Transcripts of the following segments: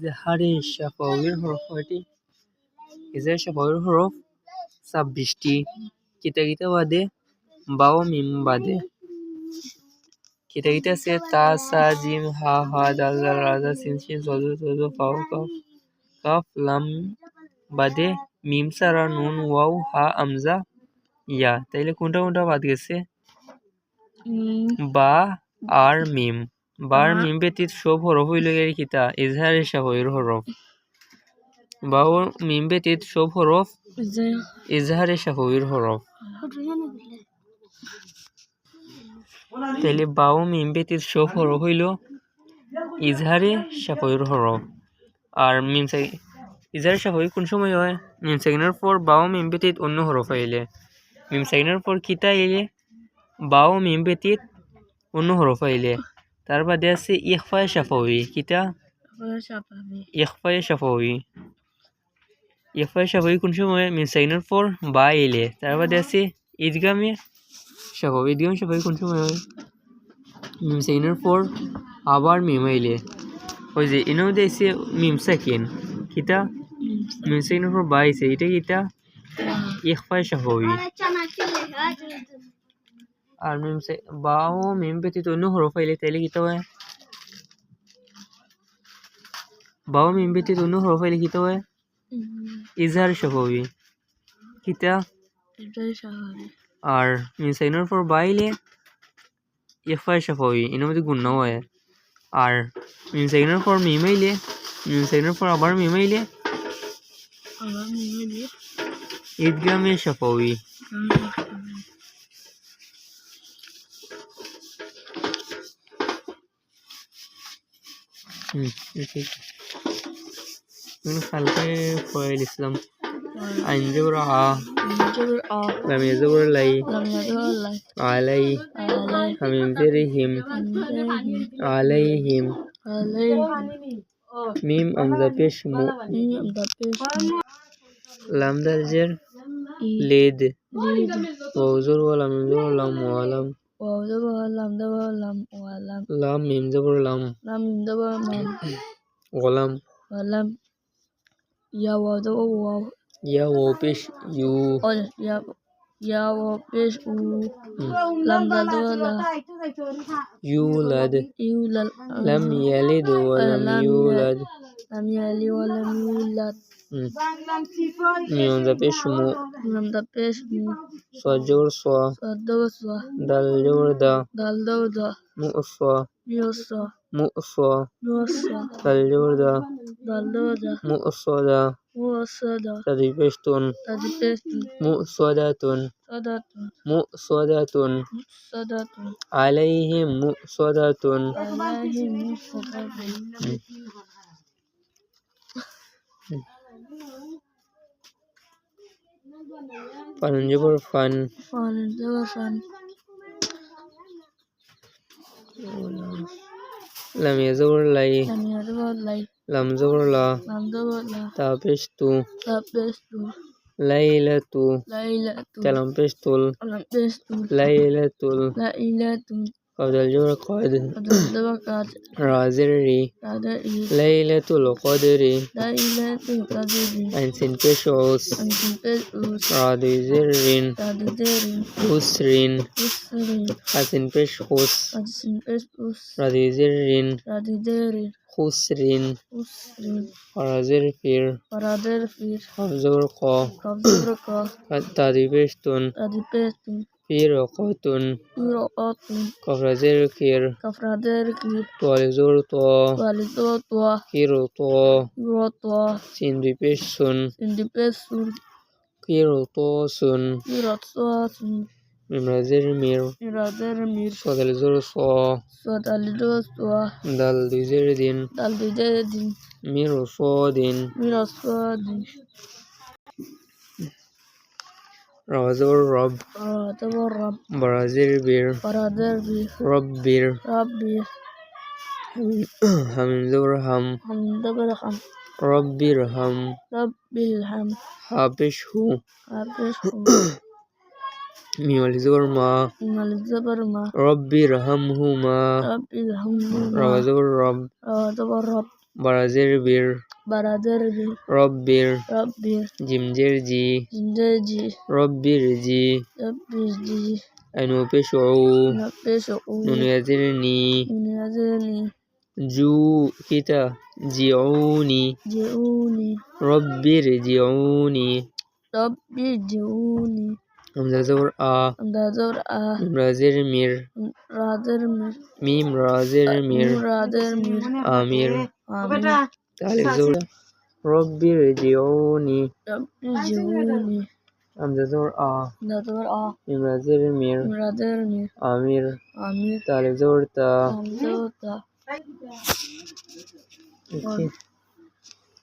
ইজহারে শাফাউির হরফ কয়টি শাফাউির হরফ ছাব্বিশটি কিতা কিতা বাদে বাও মিম বাদে কিতা কিতা আছে তা সা জিম হা হা দাল দাল রাজা সিন সিন সদু সদু ফাও কাফ কাফ লাম বাদে মিম সারা নুন ওয়াও হা আমজা ইয়া তাইলে কোনটা কোনটা বাদ গেছে বা আর মিম বার মিম ব্যতীত সব হরফ হইল গেলে কিতা ইজহারে শাফাউির হরফ বা ও মিম ব্যতীত সব হরফ ইজহারে শাফাউির হরফ তাহলে বাও মিম ব্যতীত সব হরফ হইল ইজহারে শাফাউির হরফ আর মিম সাই ইজহারে শাফাউি কোন সময় হয়? মিম সাকিনের পর বাও মিম ব্যতীত অন্য হরফ আইলে। মিম সাকিনের পর কিতা আইলে? বাও মিম ব্যতীত অন্য হরফ আইলে। তার বাদে আছে ইখফায়ে শাফাউি কিতা ইখফায়ে শাফাউি ইখফায়ে শাফাউি কোন সময় মিম সাকিনের পর বা আইলে তার বাদে আছে ঈদগামে শাফাউি ঈদগামে শাফাউি কোন সময় হয় মিম সাকিনের পর আবার মিম আইলে ওই যে আছে মিম সাকিন কিতা মিম সাকিনের পর বা আইছে এটা কিতা ইখফায়ে শাফাউি আর মিম সে বা ও মিম ব্যতীত অন্য হরফ আইলে তাইলে কিতা হয় বা ও মিম ব্যতীত অন্য হরফ আইলে কিতা হয় ইজহার শাফাউি কিতা আর মিম সাইনের পর বা আইলে ইখফায়ে শাফাউি এর মধ্যে গুণনাও হয় আর মিম সাইনের পর মিম আইলে মিম সাইনের পর আবার মিম আইলে ঈদগামে শাফাউি ফয়েল ইসলাম আইন জবর আ। লাম জবর লাই। আলাই। হামিম জেরে আলাইহিম মিম আমজা পেশ মু লাম দারজের লিদ ওজর ওয়ালাম জবর লাম ওয়ালাম ওয়াও জবর লাম জবর লাম ওয়ালাম। লাম মিম জবর লাম লাম মিম জবর মাম ওয়ালাম। ওয়ালাম। ইয়া ওয়াও জবর ওয়াও ইয়া ওয়াও পেশ ইউ। ও ইয়া ইয়া ওয়াও পেশ উ। লাম লাম জবর লাম ইউলাদ ইউলাদ লাম ইয়ালিদ ওয়া লাম ইউলাদ লাম ইয়ালিদ ওয়া লাম ইউলাদ نمدبش مو نمدبش مو صجور صا صدور صا دلور دا دلور دا مؤصا مؤصا مؤصا مؤصا دلور دا دلور دا مؤصا دا مؤصا دا تدبشتون تدبشتون مؤصدات مؤصدات مؤصدات عليهم مؤصدات عليهم مؤصدات صداتون alahi mu sa da tu فن جبر فن fan do fan لم يزبر لي lam ya do lai لم زبر لا lam do la تابشتو ta pesh tu ليلة laila tu كلام بشتول lam pesh tu ليلة la ila tu قبل الجبر قاد ada do ka رازري ada i ليلة of the Lord God. Razeri. Laylatul Qadri. And Simpesuals. Radizirin. Usrin. Asin Peshus. Radizirin. خسرين فرازر فير فرازر فير خبزورقا خبزورقا تادي بيشتون تادي بيشتون ta di pesh tu فير قوتون uro otun كفرزر كير kafrader ki توالزور طا wali to to كير طا uro to سين بشسون in di pesh sur كير طاسون uro to sun ممرزر مير irader mir صدلزور صا so dali do to دال دوزر دين dal di dedin مير صادين mira so di رازر رب parader rab برازر بير parader bir رب بير rabbi همزور هم hamda berham رب ارحم rabbil ham حابشه habis ميولزور ما mal zabar ma رب ارحمهما rabbil ham رازر رب ada rab বারাজের বীর বারাদের B রব্বির রব্বি। জিমজের জি জিন্দেজি রব্বির জি রব্বি জি আইনু পেশু নাপেশো উ নুনিয়াজির নি দুনিয়াজেনি জু কিতা জিউনি জিউনি রব্বির জিউনি রব্বি জিউনি আ। আমদাদর আ মিমরাজের মির। রাদের মির। মিম রাজের মির। রাদের মির। আমির। আমির তালিফ রব্বির জিউনি রব্বি জিউনি হামজা জবর আ আমদাদর আ মিমরাজের মির রাদের মির আমির আমির তালিফ জবর তা আমদোতা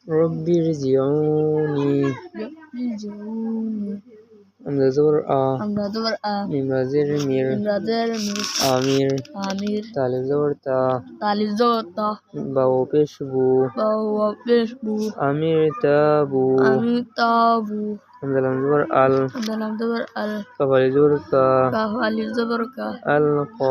রব্বির জিউনি রব্বি জিউনি হামজা জবর আ আমদাদর আ মিমরাজের মির মির আমির আমির তালিফ জবর তা তালিজোতা বাও পেশবু বাওয়া পেশবু আমির তাবু আমি তাবু হামজা লাম জবর আল দবর আল কাফালি জবর কা কাহালি জবর কা আল ক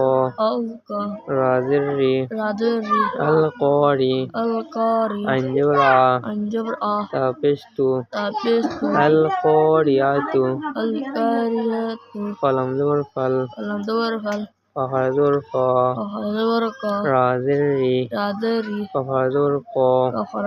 আউকা রাজের রি রাদের রি আল করি আল কারি আইন জবর আ আঞ্জবর আ তাপেস্তু তাপেস্তু আল করিয়াতু আল কারিয়াতু কলম জবর ফাল আলাম দবর ফাল পাহাড় জবর ফ কাহার দবর কা রাজের রি রাদের রি পাহাড় জবর ক কাহার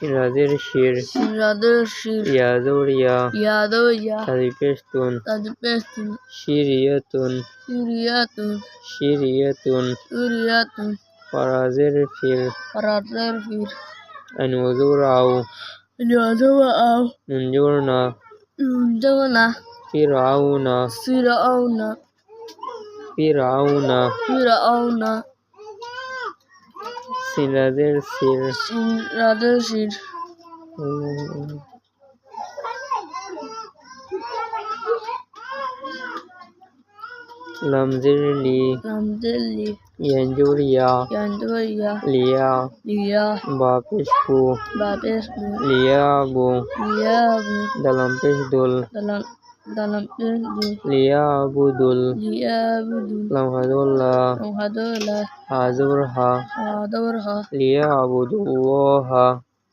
شیرازر شیر شیرازر شیر یادوریا یادوریا تدپشتون تدپشتون شیریتون شیریتون شیریتون شیریتون فرازر فیر فرازر فیر انوزور أو انوزور أو منجورنا منجورنا فرعون فرعون فرعون فرعون parader fir আনুজুরাও yadowa au নুনজুরনা undana ফিরাউনা firauna ফিরাউনা firauna সিরাজের সির shiradir shir লামজের লি lamdeli ইয়াঞ্জুরিয়া yandoya লিয়া liya বাপেশপু babesbu লিয়াবু liyabu Dalam ilmu liyabudul liyabudu lamhadullah menghadola hazurha hadorha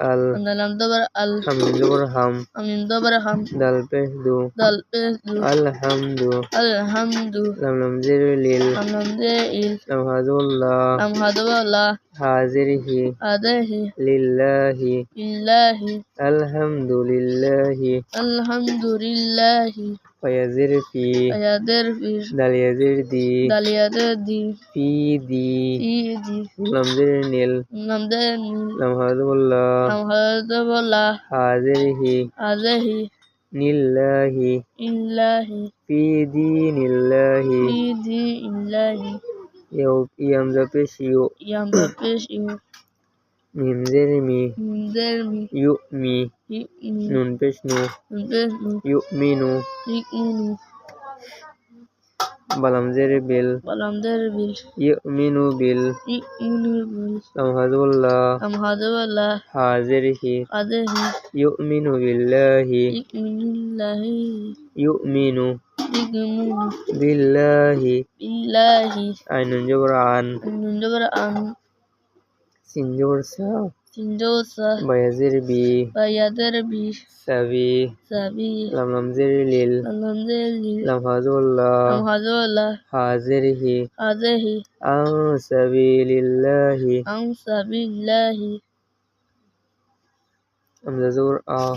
al dalam dabar al hamzan zabr ham amin dabar ham dal pesdu dal حاضره حاضره. لله. لله. الحمد لله. الحمد لله. فيزر في فيزر في دل يزر دي دل يزر دي في دي. في دي. لم زر نيل لم زر نيل لم هذا ولا لم هذا ولا حاضره. حاضره. لله. لله. في دين الله. Eu i-am zăpit și eu. I-am zăpit și eu. Mi-am zăpit mi. Mi-am zăpit mi. Eu mi. Eu mi. Nu-mi nu. Nu-mi nu. Eu mi nu. Eu mi nu. Nun peshnu membesmu yu'minu hikmunu balam zirbil malam derbil yu'minu bil hikmunu bil lamhadullah am hadwala hazirhi adahi yu'minu billahi hikmunillahi yu'minu hikmunu billahi billahi ainun jabran menunjukkan sin jabr sa Sindosa Bayazir bi Bayaderbi Sabi Sabi Lam Lam Zirilil Lamandeli Lam Hazullah Amhazola Hazirihi Azehi An Sabilillahi Amsabillahi Hamza Zur A